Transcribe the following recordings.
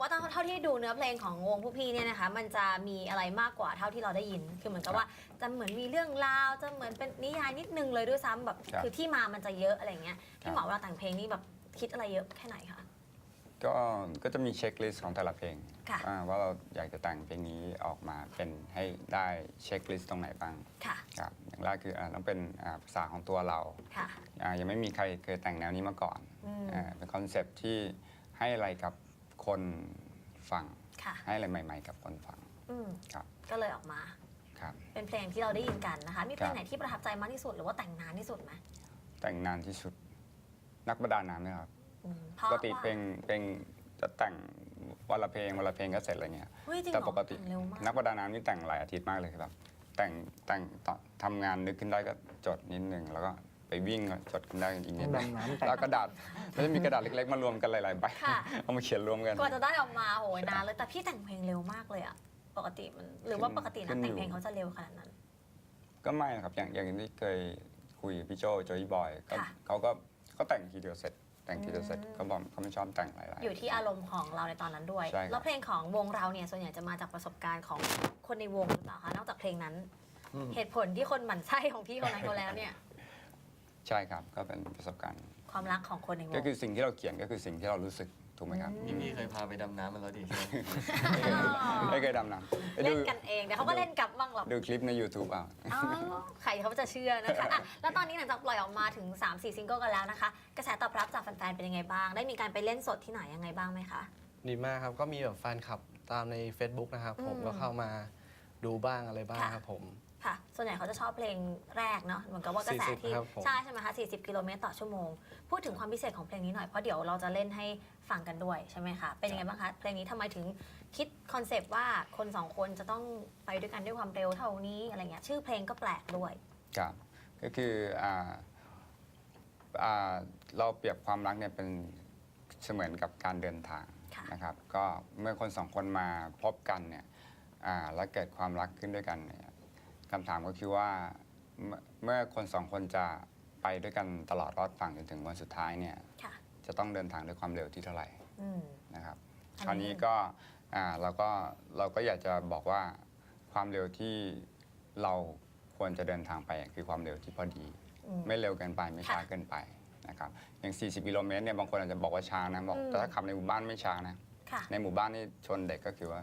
ว่าเท่าเท่าที่ดูเนื้อเพลงของวงผู้พี่เนี่ยนะคะ มันจะมีอะไรมากกว่าเท่าที่เราได้ยิน คือเหมือนกับว่าจะเหมือนมีเรื่องราวจะเหมือนเป็นนิยายนิดนึงเลยด้วยซ้ำแบบครับ คือที่มามันจะเยอะอะไรเงี้ยครัพี่บหมอเวลาแต่งเพลงนี่แบบคิดอะไรเยอะแค่ไหนคะ ก็ก็จะมีเช็คลิสต์ของแต่ละเพลงค่ะ อ่าว่าเราอยากจะแต่งเพลงนี้ออกมาเป็นให้ได้เช็คลิสต์ตรงไหนบ้างค่ะครับอย่างแรกคืออ่าต้องเป็นอ่าภาษาของตัวเราค่ะ อ่ายังไม่มีใครเคยแต่งแนวนี้มาก่อนอืม อ่าเป็นคอนเซปต์ที่ให้อะไรกับ คนฟัง ค่ะ ให้อะไรใหม่ ๆ กับคนฟังอืมครับก็เลยออกมา ครับ เป็นเพลงที่เราได้ยินกันนะคะ มีเพลคงรับไหนที่ประทับใจมากที่สุดหรือว่าแต่งนานที่สุดไหมแต่งนานที่สุด นักประดาน้ำนะครับอืมเพปราะกติว่าเพลงเพลงจะแต่งวันละเพลงวันละเพลงก็เสร็จอะไรเงี้ย เฮ้ยจริงเหรแต่อปกติแต่งเร็วมากนักประดาน้ำนี่แต่งหลายอาทิตย์มากเลยครับแต่งแต่งตอนทำงานนึกขึ้นได้ก็จดนิดนึงแล้วก็ ไปวิ่งก็จดขึ้นได้อีกนิดนึงดำน้ำแต่งแล้วกระดาษแล้วจะมีกระดาษเล็กๆมารวมกันหลายๆใบค่ะเอามาเขียนรวมกันกว่าจะได้ออกมาโหยนานเลยแต่พี่แต่งเพลงเร็วมากเลยอะปกติมันหรือว่าปกตินักแต่งเพลงเขาจะเร็วขนาดนั้น ก็ไม่นะครับอย่างอย่างที่เคยคุยกับพี่โจโจยบอยก็ค่ะเขาก็เขาแต่งทีเดียวเสร็จแต่งทีเดียวเสร็จอืมเขาบอกเขาไม่ชอบแต่งหลายๆอยู่ที่อารมณ์ของเราในตอนนั้นด้วยใช่ครับแล้วเพลงของวงเราเนี่ยส่วนใหญ่จะมาจากประสบการณ์ของคนในวงหรือเปล่าคะนอกจากเพลงนั้นอืมเหตุผลที่คนหมั่นไส้ของพี่คนนั้นเขาแล้วเนี่ย ใช่ครับก็เป็นประสบการณ์ ความรักของคนในวง ก็คือสิ่งที่เราเขียนก็คือสิ่งที่เรารู้สึกถูกไหมครับอืนี่พี่เคยพาไปดำน้ำมาแล้วดิใช่ไหมไม่เคยดำน้ำไปดูเล่นกันเองเดี๋ยวเขาก็เล่นกลับบ้างหรอกดูคลิปใน YouTube เอาอ๋อใครเขาจะเชื่อนะคะอะแล้วตอนนี้หลังจากปล่อยออกมาถึง 3-4 ซิงเกิลกันแล้วนะคะ กระแสตอบรับจากแฟนๆ เป็นยังไงบ้าง ได้มีการไปเล่นสดที่ไหนยังไงบ้างไหมคะ ดีมากครับ ก็มีแบบแฟนคลับตามใน Facebook นะครับ ผมอืมก็เข้ามาดูบ้างอะไรบ้างค่ะ ครับผม ค่ะ ส่วนใหญ่เขาจะชอบเพลงแรกเนาะเหมือนกับว่ากระแส40ที่ครับผม ใช่ใช่ไหมคะ40 กิโลเมตรต่อชั่วโมง พูดถึงความพิเศษของเพลงนี้หน่อย เพราะเดี๋ยวเราจะเล่นให้ฟังกันด้วยใช่ไหมคะ เป็นยังไงบ้างคะ เพลงนี้ทำไมถึงคิดคอนเซปต์ว่าคนสองคนจะต้องไปด้วยกันด้วยความเร็วเท่านี้อะไรเงี้ยชื่อเพลงก็แปลกด้วย ครับก็คืออ่าอ่าเราเปรียบความรักเนี่ยเป็นเสมือนกับการเดินทางค่ะ นะครับ ก็เมื่อคนสองคนมาพบกันเนี่ยอ่าแล้วเกิดความรักขึ้นด้วยกันเนี่ย คำถามก็คือว่าเมื่อเมื่อคนสองคนจะไปด้วยกันตลอดรอดฝั่งจนถึงวันสุดท้ายเนี่ยค่ะ จะต้องเดินทางด้วยความเร็วที่เท่าไหร่อืม นะครับอันนี้คราวนี้ก็อ่าเราก็เราก็อยากจะบอกว่าความเร็วที่เราควรจะเดินทางไปคือความเร็วที่พอดี อืม ไม่เร็วเกินไปไม่ช้าค่ะเกินไปนะครับอย่าง 40 กิโลเมตรเนี่ยบางคนอาจจะบอกว่าช้านะบอกอืม แต่ถ้าขับในหมู่บ้านไม่ช้านะค่ะ ในหมู่บ้านนี่ชนเด็กก็คือว่า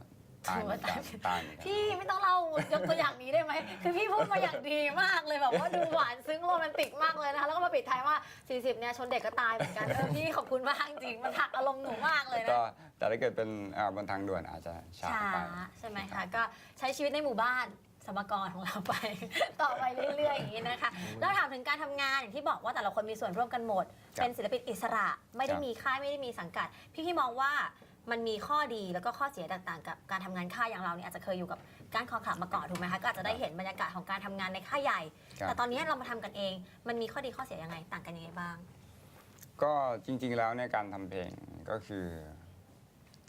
ตายเหมือนกันถือว่าตายตายเหมือนกันพี่ไม่ต้องเล่ายกตัวอย่างนี้ได้ไหมคือพี่พูดมาอย่างดีมากเลยแบบว่าดูหวานซึ้งโรแมนติกมากเลยนะคะแล้วก็มาปิดท้ายว่า 40 เนี่ยชนเด็กก็ตายเหมือนกันเออพี่ขอบคุณมากจริงๆมันหักอารมณ์หนูมากเลยนะก็แต่ถ้าเกิดเป็นอ่าบนทางด่วนอาจจะช้าช้าไปใช่ไหมคะก็ใช้ชีวิตในหมู่บ้านสมกรของเราไป ต่อไปเรื่อยๆอย่างนี้นะคะแล้วถามถึงการทำงานอย่างที่บอกว่าแต่ละคนมีส่วนร่วมกันหมดครับเป็นศิลปินอิสระไม่ได้ครับมีค่ายไม่ได้มีสังกัด พี่พี่มองว่า มันมีข้อดีแล้วก็ข้อเสียแตกต่างกับการทำงานค่ายอย่างเราเนี่ยอาจจะเคยอยู่กับการคอขับมาก่อนถูกไหมคะก็อาจจะได้เห็นบรรยากาศของการทำงานในค่ายใหญ่ ครับ แต่ตอนนี้เรามาทำกันเอง มันมีข้อดีข้อเสียยังไงต่างกันยังไงบ้าง ก็จริงๆแล้วเนี่ยการทำเพลงก็คือ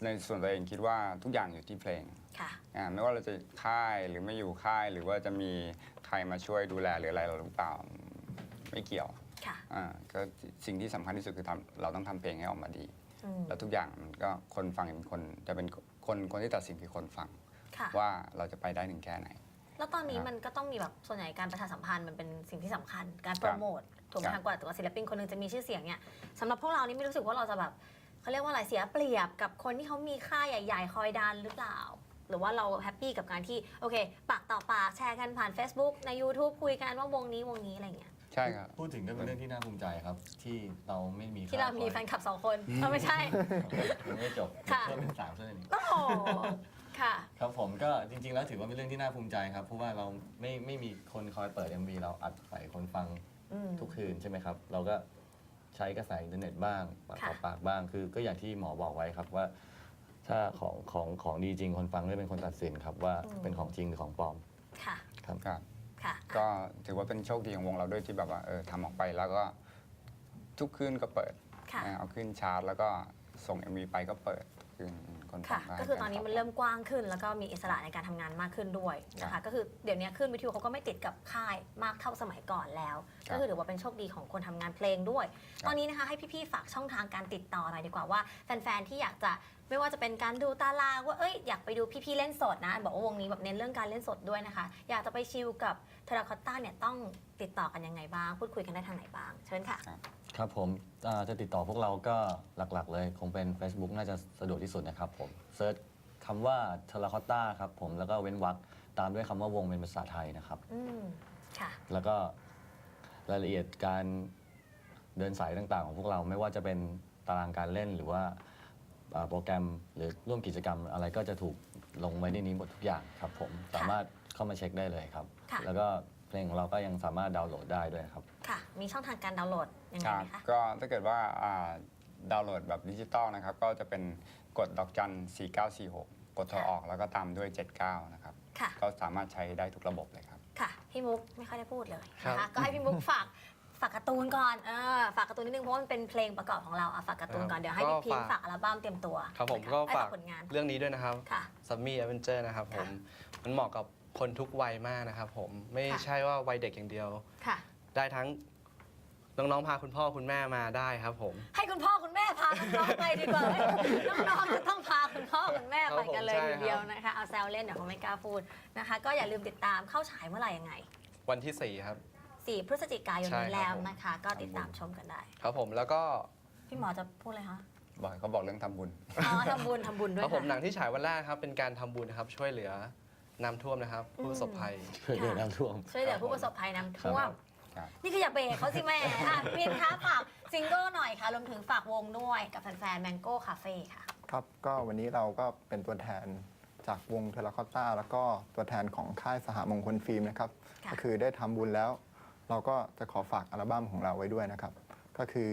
ในส่วนตัวเองคิดว่าทุกอย่างอยู่ที่เพลงค่ะ อ่าไม่ว่าเราจะค่ายหรือไม่อยู่ค่าย หรือว่าจะมีใครมาช่วยดูแลหรืออะไรเราหรือเปล่าไม่เกี่ยวค่ะ อ่าก็สิ่งที่สำคัญที่สุดคือทำเราต้องทำเพลงให้ออกมาดีอืม แล้วทุกอย่างมันก็คนฟังเป็นคนจะเป็นคนคนที่ตัดสินคือคนฟัง ค่ะ ว่าเราจะไปได้ถึงแค่ไหน แล้วตอนนี้ครับมันก็ต้องมีแบบส่วนใหญ่การประชาสัมพันธ์มันเป็นสิ่งที่สำคัญ การโปรโมทถูกไหมครัคะบกว่าตัวศิลปินคนหนึงจะมีชื่อเสียงเนี่ยสำหรับพวกเรานี่ไม่รู้สึกว่าเราจะแบบเขาเรียกว่าอะไรเสียเปรียบกับคนที่เขามีค่ายใหญ่ๆ คอยดันหรือเปล่า หรือว่าเราแฮปปี้กับการที่โอเคปากต่อปากแชร์กันผ่าน Facebook ใน YouTube คุยกันว่าวงนี้วงนี้อะไรเงี้ย ใช่ครับ พูดถึงก็เป็นเรื่องที่น่าภูมิใจครับ ที่เราไม่มีที่เรามีแฟนคลับสองคนเออไม่ใช่ ยังไม่จบค่ะ เพิ่มเป็นสามเท่านั้นเองโอ้โหค่ะ ครับผมก็จริง ๆ แล้วถือว่าเป็นเรื่องที่น่าภูมิใจครับเพราะว่าเราไม่ไม่มีคนคอยเปิด MV เราอัดใส่คนฟังอืม ทุกคืนใช่ไหมครับ เราก็ใช้กระแสอินเทอร์เน็ตบ้างปากต่อค่ะ ปากบ้าง คือก็อย่างที่หมอบอกไว้ครับว่า ถ้าของของของดีจริงคนฟังได้เป็นคนตัดสินครับว่าเป็นของจริงหรือของปลอมค่ะ ครับ ครับ ค่ะ ก็ถือว่าเป็นโชคดีของวงเราด้วยที่แบบว่าเออทำออกไปแล้วก็ทุกคืนก็เปิดค่ะอ่าเอาขึ้นชาร์ตแล้วก็ส่ง MV ไปก็เปิดทุกคืน คนคนต่าค่ะงชาติก็คือตอนนี้มันกัเริ่มกว้างขึ้น แล้วก็มีอิสระในการทำงานมากขึ้นด้วยนะครัคะบ ก็คือเดี๋ยวนี้ขึ้นวิทยุเขาก็ไม่ติดกับค่ายมากเท่าสมัยก่อนแล้วครับก็คือถือว่าเป็นโชคดีของคนทำงานเพลงด้วยครับตอนนี้นะคะให้พี่ๆฝากช่องทางการติดต่อหน่อยดีกว่าว่าแฟนๆที่อยากจะไม่ว่าจะเป็นการดูตารางว่าเอ้ยอยากไปดูพี่ๆเล่นสดนะบอกว่าวงนี้แบบเน้นเรื่องการเล่นสดด้วยนะคะ อยากจะไปชิลกับเทราคอตต้าเนี่ยต้องติดต่อกันยังไงบ้าง พูดคุยกันได้ทางไหนบ้างเชิญค่ะ ครับ ผมอ่าจะติดต่อพวกเราก็หลักๆ เลยคงเป็น Facebook น่าจะสะดวกที่สุดนะครับผมเซิร์ชคำว่าเทเลคอตตาครับผมแล้วก็เว้นวรรคตามด้วยคำว่าวงเป็นภาษาไทยนะครับ อืมค่ะ แล้วก็รายละเอียดการเดินสายต่างๆ ของพวกเราไม่ว่าจะเป็นตารางการเล่นหรือว่าอ่าโปรแกรมหรือร่วมกิจกรรมอะไรก็จะถูกลงไว้ในนี้หมดทุกอย่างครับผม สามารถเข้ามาเช็คได้เลยครับ ค่ะ แล้วก็ เพลงของเราก็ยังสามารถดาวน์โหลดได้ด้วยครับ ค่ะ มีช่องทางการดาวน์โหลดยังไงครับไหมคะ ก็ถ้าเกิดว่าอ่าดาวน์โหลดแบบดิจิตอลนะครับ ก็จะเป็นกดดอกจัน 4946 กดโทรค่ะออกแล้วก็ตามด้วย 79 นะครับ ค่ะ ก็สามารถใช้ได้ทุกระบบเลยครับ ค่ะ พี่มุกไม่ค่อยได้พูดเลยครันะคะ บ ก็ให้พี่มุกฝากฝากการ์ตูนก่อนเออฝากการ์ตูนนิดนึงเพราะว่ามันเป็นเพลงประกอบของเราอะฝากการ์ตูนก่อนเดี๋ยวให้พี่พิมพ์ฝากอัลบั้มเตรียมตัวครับผมนะะก็ให้ฝากผลงานเรื่องนี้ด้วยนะครับค่ะ ซัมมี่แอเวนเจอร์นะครับผม มันเหมาะกับ คนทุกวัยมากนะครับผมไม่ค่ะใช่ว่าวัยเด็กอย่างเดียว ค่ะ ได้ทั้งน้องๆพาคุณพ่อคุณแม่มาได้ครับผม ให้คุณพ่อคุณแม่พาน้องๆไปดีกว่าเว้ยน้องๆจะต้องพาคุณพ่อคุณแม่ไปกันเลยครับผมทีเดียวใช่ครับ นะคะ เอาแซวเล่นเดี๋ยวเขาไม่กล้าพูดนะคะ ก็อย่าลืมติดตามเข้าฉายเมื่อไหร่ยังไง วันที่ 4 ครับ 4 พฤศจิกายนใช่นี้ครับแล้วผม นะคะ ก็ติดตามชมกันได้ ครับผมแล้วก็พี่หมอจะพูดเลยคะบอกเขาบอกเรื่องทำบุญ อ๋อทำบุญทำบุญด้วคยรับผมหนัค่ะงที่ฉายวันแรกครับเป็นการทำบุญนะครับช่วยเหลือ น้ำท่วมนะครับ ผู้ประสบภัย ช่วยเหลือน้ำท่วม ช่วยเหลือผู้ประสบภัยน้ำท่วม ครับ นี่คืออย่าเบรกเขาสิแม่อะพินคะฝากซิงเกิลหน่อยค่ะรวมถึงฝากวงด้วยกับแฟนๆ Mango Cafe ค่ะ ครับ ก็วันนี้เราก็เป็นตัวแทนจากวงเทเลคอตตาแล้วก็ตัวแทนของค่ายสหมงคลฟิล์มนะครับ ค่ะ ก็คือได้ทำบุญแล้ว เราก็จะขอฝากอัลบั้มของเราไว้ด้วยนะครับ ก็คือ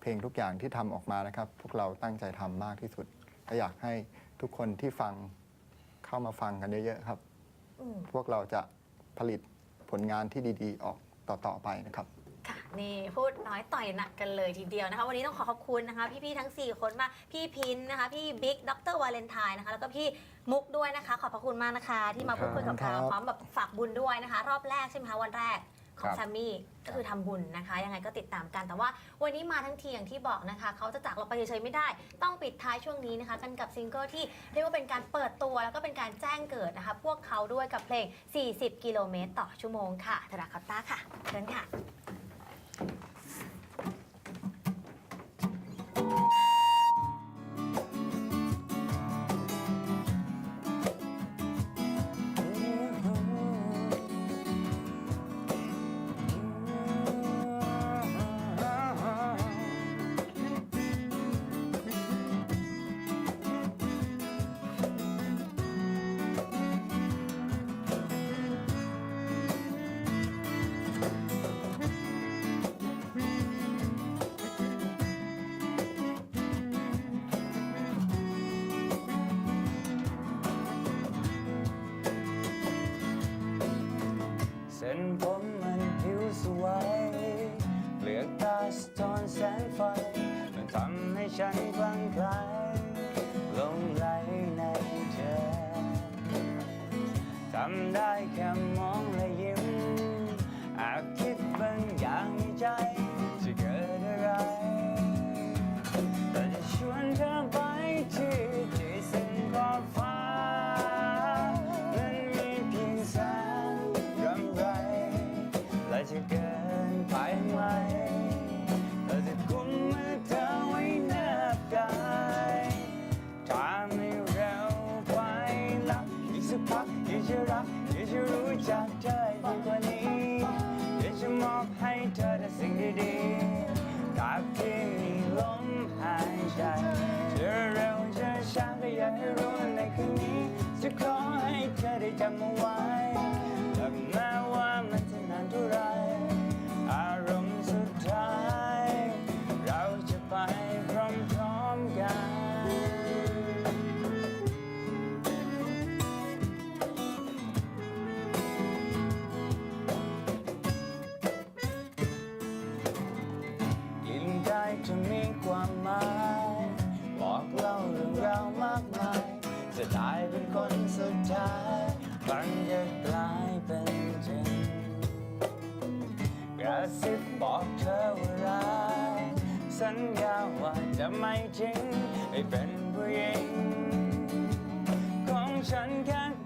เพลงทุกอย่างที่ทำออกมานะครับ พวกเราตั้งใจทำมากที่สุดและอยากให้ทุกคนที่ฟัง เข้ามาฟังกันเยอะๆครับ อืม พวกเราจะผลิตผลงานที่ดีๆ ออกต่อๆไปนะครับ ค่ะนี่พูดน้อยต่อยหนักกันเลยทีเดียวนะคะ วันนี้ต้องขอขอบคุณนะคะ พี่ๆทั้ง 4 คนมากพี่พินนะคะ พี่บิ๊กดรวาเลนไทน์นะคะ แล้วก็พี่มุกด้วยนะคะ ขอบพระคุณมากนะคะ ที่มาพูดคุยกับครัเราบพร้อมแบบฝากบุญด้วยนะคะ รอบแรกใช่ไหมคะวันแรก ขอคงรับแซมมี่ก็คือทำบุญนะคะ ยังไงก็ติดตามกันแต่ว่าวันนี้มาทั้งทีอย่างที่บอกนะคะ เขาจะจากเราไปเฉยๆไม่ได้ ต้องปิดท้ายช่วงนี้นะคะ กันกับซิงเกิลที่เรียกว่าเป็นการเปิดตัวแล้วก็เป็นการแจ้งเกิดนะคะ พวกเขาด้วยกับเพลง 40 กิโลเมตรต่อชั่วโมงค่ะธนาคอตต้าค่ะเชิญค่ะ นผมมันผิวสวยเปลือกตาสะท้อนแสงไฟ มันทำให้ฉันคลั่งไคล้ันจะกลายเป็นจริงกระซิบบอกเธอว่ารักสัญญาว่าจะไม่ทิ้งให้เป็นผู้หญิงของฉันแค่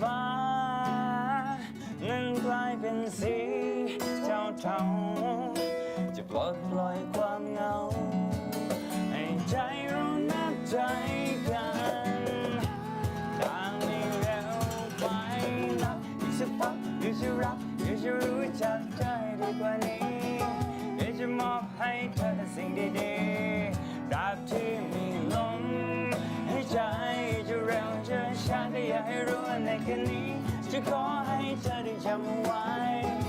ฟ้า นั้นกลายเป็นสีเทาเทาจะปลดปล่อยความเหงา ให้ใจเรานับใจกันทางไม่เร็วไปนับอีกสักพักเดี๋ยวจะรักเดี๋ยวจะรู้จักใจดีกว่านี้เดี๋ยวจะมอบให้เธอแต่สิ่งดีๆ จะขอให้เธอได้จำไว้